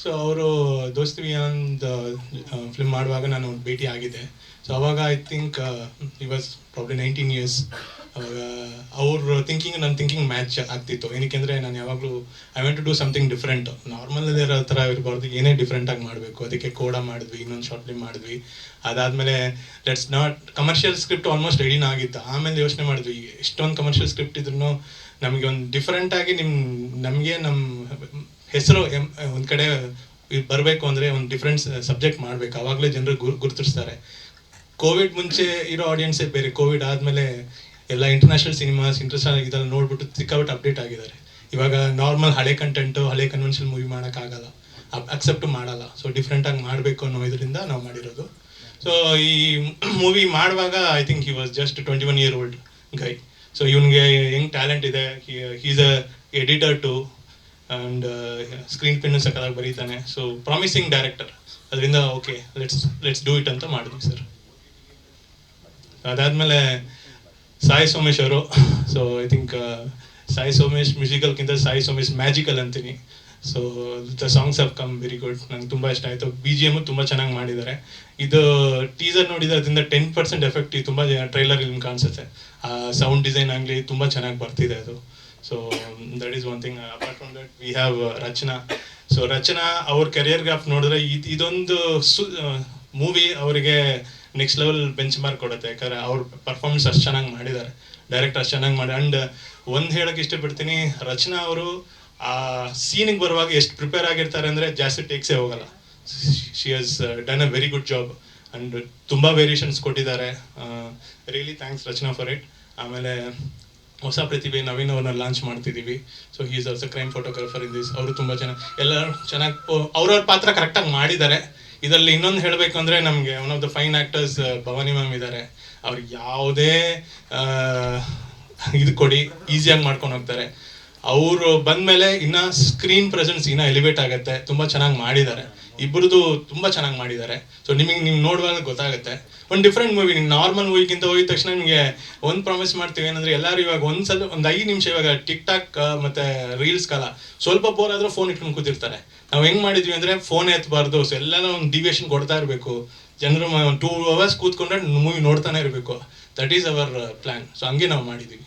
So ಅವರು ದೋಸ್ತಿ ಒಂದು ಫಿಲ್ಮ್ ಮಾಡುವಾಗ ನಾನು ಭೇಟಿ ಆಗಿದ್ದೆ. ಸೊ ಅವಾಗ I think he was probably nineteen years ಅವಾಗ ಅವ್ರ ಥಿಂಕಿಂಗ್ ನನ್ನ ಥಿಂಕಿಂಗ್ ಮ್ಯಾಚ್ ಆಗ್ತಿತ್ತು. ಏನಕ್ಕೆ ಅಂದರೆ ನಾನು ಯಾವಾಗಲೂ I want to do something different normal ಇರೋ ಥರ ಇರಬಾರ್ದು. ಏನೇ ಡಿಫ್ರೆಂಟಾಗಿ ಮಾಡಬೇಕು. ಅದಕ್ಕೆ ಕೋಡ ಮಾಡಿದ್ವಿ, ಇನ್ನೊಂದು ಶಾರ್ಟ್ ಫಿಲ್ಮ್ ಮಾಡಿದ್ವಿ. ಅದಾದಮೇಲೆ let's not commercial script almost ರೆಡಿನ ಆಗಿತ್ತು. ಆಮೇಲೆ ಯೋಚನೆ ಮಾಡಿದ್ವಿ, ಎಷ್ಟೊಂದು ಕಮರ್ಷಿಯಲ್ ಸ್ಕ್ರಿಪ್ಟ್ ಇದ್ರೂ ನಮಗೆ ಒಂದು ಡಿಫ್ರೆಂಟಾಗಿ ನಿಮ್ಮ ನಮಗೆ ನಮ್ಮ ಹೆಸರು ಒಂದು ಕಡೆ ಬರಬೇಕು ಅಂದರೆ ಒಂದು ಡಿಫ್ರೆಂಟ್ ಸಬ್ಜೆಕ್ಟ್ ಮಾಡಬೇಕು. ಆವಾಗಲೇ ಜನರು ಗುರು ಗುರುತಿಸ್ತಾರೆ. ಕೋವಿಡ್ ಮುಂಚೆ ಇರೋ ಆಡಿಯನ್ಸೇ ಬೇರೆ. ಕೋವಿಡ್ ಆದಮೇಲೆ ಎಲ್ಲ ಇಂಟರ್ನ್ಯಾಷನಲ್ ಸಿನಿಮಾಸ್ ಇಂಟರ್ನ್ಯಾಷನಲ್ ಇದೆಲ್ಲ ನೋಡ್ಬಿಟ್ಟು ಸಿಕ್ಕಾಬಿಟ್ಟು ಅಪ್ಡೇಟ್ ಆಗಿದ್ದಾರೆ. ಇವಾಗ ನಾರ್ಮಲ್ ಹಳೆ ಕಂಟೆಂಟು ಹಳೆ ಕನ್ವೆನ್ಷನ್ ಮೂವಿ ಮಾಡೋಕ್ಕಾಗಲ್ಲ. ಅಕ್ಸೆಪ್ಟ್ ಮಾಡಲ್ಲ. ಸೊ ಡಿಫ್ರೆಂಟಾಗಿ ಮಾಡಬೇಕು ಅನ್ನೋ ಇದರಿಂದ ನಾವು ಮಾಡಿರೋದು. ಸೊ ಈ ಮೂವಿ ಮಾಡುವಾಗ I think he was just twenty one year old guy so ಇವನಿಗೆ ಹೆಂಗ್ ಟ್ಯಾಲೆಂಟ್ ಇದೆ. He's a editor too and screen pin ಸಕ್ಕದಾಗಿ ಬರೀತಾನೆ. ಸೊ ಪ್ರಾಮಿಸಿಂಗ್ ಡೈರೆಕ್ಟರ್ ಅದರಿಂದ okay let's let's do it ಅಂತ ಮಾಡಿದ್ವಿ ಸರ್ ಅದಾದಮೇಲೆ, ಸಾಯಿ ಸೋಮೇಶ್ ಅವರು so I think Sai Somesh ಮ್ಯೂಸಿಕಲ್ಗಿಂತ Sai Somesh magical ಅಂತೀನಿ. So the songs have come very good ನಂಗೆ ತುಂಬ ಇಷ್ಟ ಆಯಿತು. ಬಿ ಜಿ ಎಮ್ಮು ತುಂಬ ಚೆನ್ನಾಗಿ ಮಾಡಿದ್ದಾರೆ. ಇದು ಟೀಸರ್ ನೋಡಿದ ಅದರಿಂದ ಟೆನ್ ಪರ್ಸೆಂಟ್ ಎಫೆಕ್ಟ್ ತುಂಬ ಟ್ರೈಲರ್ ಇಲ್ಲಿ ಕಾಣಿಸುತ್ತೆ. ಸೌಂಡ್ ಡಿಸೈನ್ ಆಗಲಿ ತುಂಬ ಚೆನ್ನಾಗಿ ಬರ್ತಿದೆ ಅದು. So that is one thing apart from that we have Rachana so Rachana ಅವ್ರ ಕೆರಿಯರ್ ಗ್ರಾಫ್ ನೋಡಿದ್ರೆ ಇದ್- ಇದೊಂದು ಸು ಮೂವಿ ಅವರಿಗೆ ನೆಕ್ಸ್ಟ್ ಲೆವೆಲ್ ಬೆಂಚ್ ಮಾರ್ಕ್ ಕೊಡುತ್ತೆ. ಯಾಕಂದ್ರೆ ಅವ್ರ ಪರ್ಫಾರ್ಮೆನ್ಸ್ ಅಷ್ಟು ಚೆನ್ನಾಗಿ ಮಾಡಿದ್ದಾರೆ. ಡೈರೆಕ್ಟ್ ಅಷ್ಟು ಚೆನ್ನಾಗಿ ಮಾಡಿ ಆ್ಯಂಡ್ ಒಂದು ಹೇಳಕ್ಕೆ ಇಷ್ಟಪಡ್ತೀನಿ, ರಚನಾ ಅವರು, ಆ ಸೀನಿಗೆ ಬರುವಾಗ ಎಷ್ಟು ಪ್ರಿಪೇರ್ ಆಗಿರ್ತಾರೆ ಅಂದರೆ ಜಾಸ್ತಿ ಟೇಕ್ಸೇ ಹೋಗಲ್ಲ. She has done a very good job and ತುಂಬ ವೇರಿಯೇಷನ್ಸ್ ಕೊಟ್ಟಿದ್ದಾರೆ. Really thanks Rachana for it ಆಮೇಲೆ ಹೊಸ ಪ್ರತಿಭೆ ನವೀನ್ ಅವ್ರನ್ನ ಲಾಂಚ್ ಮಾಡ್ತಿದ್ದೀವಿ so is also crime photographer in this ಅವರು ತುಂಬ ಚೆನ್ನಾಗಿ ಎಲ್ಲರೂ ಚೆನ್ನಾಗಿ ಅವ್ರವ್ರ ಪಾತ್ರ ಕರೆಕ್ಟಾಗಿ ಮಾಡಿದ್ದಾರೆ. ಇದರಲ್ಲಿ ಇನ್ನೊಂದು ಹೇಳಬೇಕು ಅಂದರೆ ನಮಗೆ one of the fine actors Bhavani ma'am ಇದ್ದಾರೆ ಅವ್ರಿಗೆ ಯಾವುದೇ ಇದು ಕೊಡಿ ಈಸಿಯಾಗಿ ಮಾಡ್ಕೊಂಡು ಹೋಗ್ತಾರೆ. ಅವರು ಬಂದ್ಮೇಲೆ ಇನ್ನ ಸ್ಕ್ರೀನ್ ಪ್ರೆಸೆನ್ಸ್ ಇನ್ನ ಎಲಿವೇಟ್ ಆಗುತ್ತೆ, ತುಂಬಾ ಚೆನ್ನಾಗಿ ಮಾಡಿದ್ದಾರೆ. ಇಬ್ಬರದು ತುಂಬಾ ಚೆನ್ನಾಗಿ ಮಾಡಿದ್ದಾರೆ. ಸೊ ನಿಮಗೆ ನೀವು ನೋಡುವಾಗ ಗೊತ್ತಾಗುತ್ತೆ. ಒಂದು ಡಿಫ್ರೆಂಟ್ ಮೂವಿ ನೀವು ನಾರ್ಮಲ್ ಮೂವಿಗಿಂತ ಹೋಗಿದ ತಕ್ಷಣ ನಿಮಗೆ ಒಂದು ಪ್ರಾಮಿಸ್ ಮಾಡ್ತೀವಿ ಏನಂದ್ರೆ, ಎಲ್ಲರೂ ಇವಾಗ ಒಂದ್ಸಲ ಒಂದು ಐದು ನಿಮಿಷ ಇವಾಗ ಟಿಕ್ ಟಾಕ್ ಮತ್ತೆ ರೀಲ್ಸ್ ಕಾಲ ಸ್ವಲ್ಪ ಬೋರ್ ಆದ್ರೂ ಫೋನ್ ಇಟ್ಕೊಂಡು ಕೂತಿರ್ತಾರೆ. ನಾವು ಹೆಂಗ್ ಮಾಡಿದ್ವಿ ಅಂದ್ರೆ ಫೋನ್ ಎತ್ತಬಾರ್ದು ಸೊ ಎಲ್ಲಾನು ಒಂದು ಡಿವಿಯೇಷನ್ ಕೊಡ್ತಾ ಇರಬೇಕು. ಜನರು ಟೂ ಅವರ್ಸ್ ಕೂತ್ಕೊಂಡ್ರೆ ಮೂವಿ ನೋಡ್ತಾನೆ ಇರಬೇಕು. That is our plan so ಹಂಗೆ ನಾವು ಮಾಡಿದ್ದೀವಿ